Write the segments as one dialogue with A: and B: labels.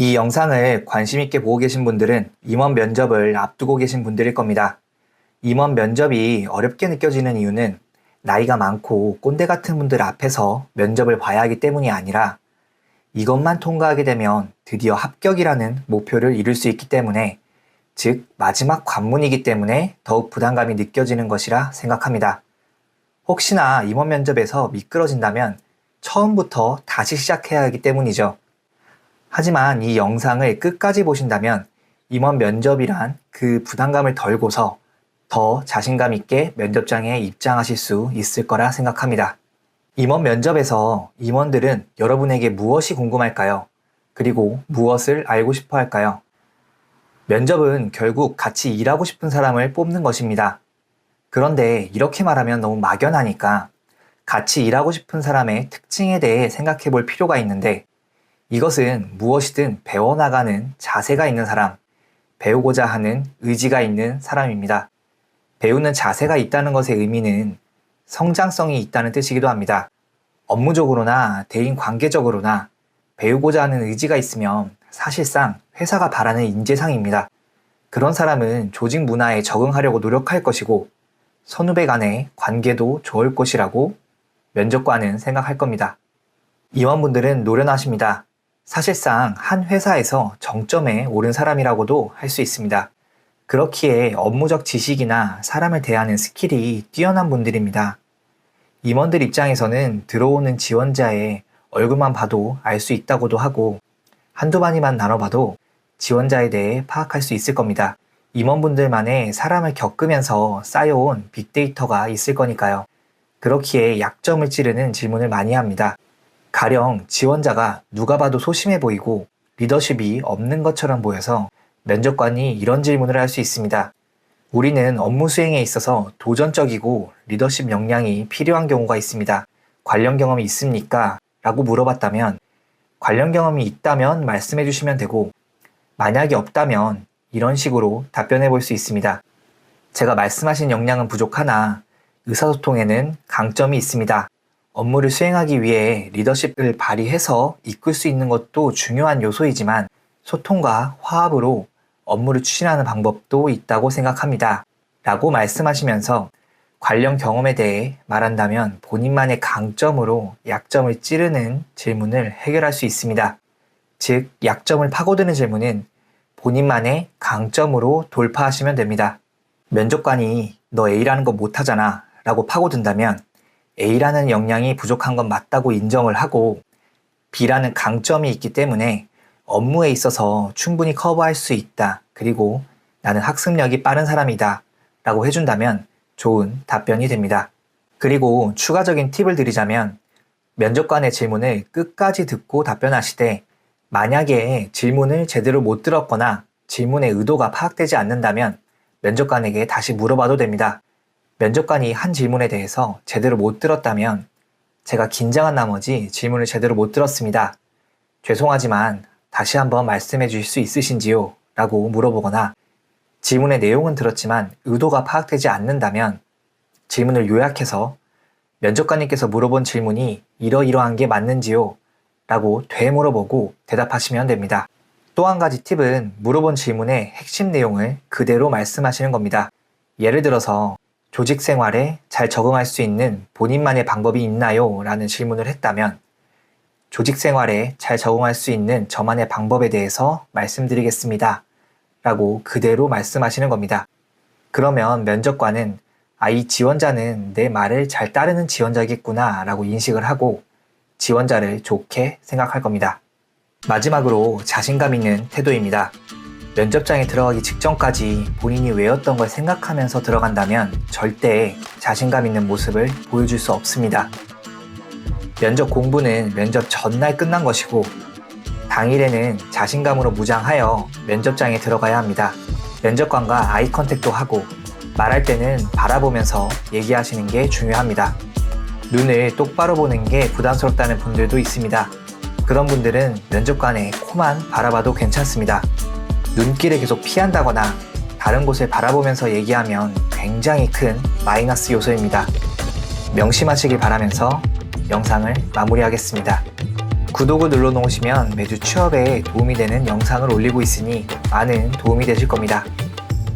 A: 이 영상을 관심 있게 보고 계신 분들은 임원 면접을 앞두고 계신 분들일 겁니다. 임원 면접이 어렵게 느껴지는 이유는 나이가 많고 꼰대 같은 분들 앞에서 면접을 봐야 하기 때문이 아니라 이것만 통과하게 되면 드디어 합격이라는 목표를 이룰 수 있기 때문에 즉 마지막 관문이기 때문에 더욱 부담감이 느껴지는 것이라 생각합니다. 혹시나 임원 면접에서 미끄러진다면 처음부터 다시 시작해야 하기 때문이죠. 하지만 이 영상을 끝까지 보신다면 임원 면접이란 그 부담감을 덜고서 더 자신감 있게 면접장에 입장하실 수 있을 거라 생각합니다. 임원 면접에서 임원들은 여러분에게 무엇이 궁금할까요? 그리고 무엇을 알고 싶어 할까요? 면접은 결국 같이 일하고 싶은 사람을 뽑는 것입니다. 그런데 이렇게 말하면 너무 막연하니까 같이 일하고 싶은 사람의 특징에 대해 생각해 볼 필요가 있는데 이것은 무엇이든 배워나가는 자세가 있는 사람, 배우고자 하는 의지가 있는 사람입니다. 배우는 자세가 있다는 것의 의미는 성장성이 있다는 뜻이기도 합니다. 업무적으로나 대인 관계적으로나 배우고자 하는 의지가 있으면 사실상 회사가 바라는 인재상입니다. 그런 사람은 조직 문화에 적응하려고 노력할 것이고 선후배 간의 관계도 좋을 것이라고 면접관은 생각할 겁니다. 임원분들은 노련하십니다. 사실상 한 회사에서 정점에 오른 사람이라고도 할 수 있습니다. 그렇기에 업무적 지식이나 사람을 대하는 스킬이 뛰어난 분들입니다. 임원들 입장에서는 들어오는 지원자의 얼굴만 봐도 알 수 있다고도 하고 한두 마디만 나눠봐도 지원자에 대해 파악할 수 있을 겁니다. 임원분들만의 사람을 겪으면서 쌓여온 빅데이터가 있을 거니까요. 그렇기에 약점을 찌르는 질문을 많이 합니다. 가령 지원자가 누가 봐도 소심해 보이고 리더십이 없는 것처럼 보여서 면접관이 이런 질문을 할 수 있습니다. 우리는 업무 수행에 있어서 도전적이고 리더십 역량이 필요한 경우가 있습니다. 관련 경험이 있습니까? 라고 물어봤다면 관련 경험이 있다면 말씀해 주시면 되고 만약에 없다면 이런 식으로 답변해 볼 수 있습니다. 제가 말씀하신 역량은 부족하나 의사소통에는 강점이 있습니다. 업무를 수행하기 위해 리더십을 발휘해서 이끌 수 있는 것도 중요한 요소이지만 소통과 화합으로 업무를 추진하는 방법도 있다고 생각합니다. 라고 말씀하시면서 관련 경험에 대해 말한다면 본인만의 강점으로 약점을 찌르는 질문을 해결할 수 있습니다. 즉, 약점을 파고드는 질문은 본인만의 강점으로 돌파하시면 됩니다. 면접관이 너 A라는 거 못하잖아 라고 파고든다면 A라는 역량이 부족한 건 맞다고 인정을 하고 B라는 강점이 있기 때문에 업무에 있어서 충분히 커버할 수 있다. 그리고 나는 학습력이 빠른 사람이다. 라고 해준다면 좋은 답변이 됩니다. 그리고 추가적인 팁을 드리자면 면접관의 질문을 끝까지 듣고 답변하시되 만약에 질문을 제대로 못 들었거나 질문의 의도가 파악되지 않는다면 면접관에게 다시 물어봐도 됩니다. 면접관이 한 질문에 대해서 제대로 못 들었다면 제가 긴장한 나머지 질문을 제대로 못 들었습니다. 죄송하지만 다시 한번 말씀해 주실 수 있으신지요? 라고 물어보거나 질문의 내용은 들었지만 의도가 파악되지 않는다면 질문을 요약해서 면접관님께서 물어본 질문이 이러이러한 게 맞는지요? 라고 되물어보고 대답하시면 됩니다. 또 한 가지 팁은 물어본 질문의 핵심 내용을 그대로 말씀하시는 겁니다. 예를 들어서 조직 생활에 잘 적응할 수 있는 본인만의 방법이 있나요? 라는 질문을 했다면 조직 생활에 잘 적응할 수 있는 저만의 방법에 대해서 말씀드리겠습니다. 라고 그대로 말씀하시는 겁니다. 그러면 면접관은 아, 이 지원자는 내 말을 잘 따르는 지원자겠구나 라고 인식을 하고 지원자를 좋게 생각할 겁니다. 마지막으로 자신감 있는 태도입니다. 면접장에 들어가기 직전까지 본인이 외웠던 걸 생각하면서 들어간다면 절대 자신감 있는 모습을 보여줄 수 없습니다. 면접 공부는 면접 전날 끝난 것이고 당일에는 자신감으로 무장하여 면접장에 들어가야 합니다. 면접관과 아이 컨택도 하고 말할 때는 바라보면서 얘기하시는 게 중요합니다. 눈을 똑바로 보는 게 부담스럽다는 분들도 있습니다. 그런 분들은 면접관의 코만 바라봐도 괜찮습니다. 눈길을 계속 피한다거나 다른 곳을 바라보면서 얘기하면 굉장히 큰 마이너스 요소입니다. 명심하시길 바라면서 영상을 마무리하겠습니다. 구독을 눌러 놓으시면 매주 취업에 도움이 되는 영상을 올리고 있으니 많은 도움이 되실 겁니다.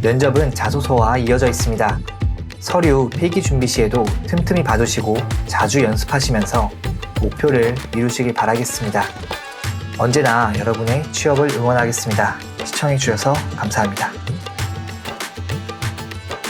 A: 면접은 자소서와 이어져 있습니다. 서류 필기 준비 시에도 틈틈이 봐두시고 자주 연습하시면서 목표를 이루시길 바라겠습니다. 언제나 여러분의 취업을 응원하겠습니다. 시청해주셔서 감사합니다.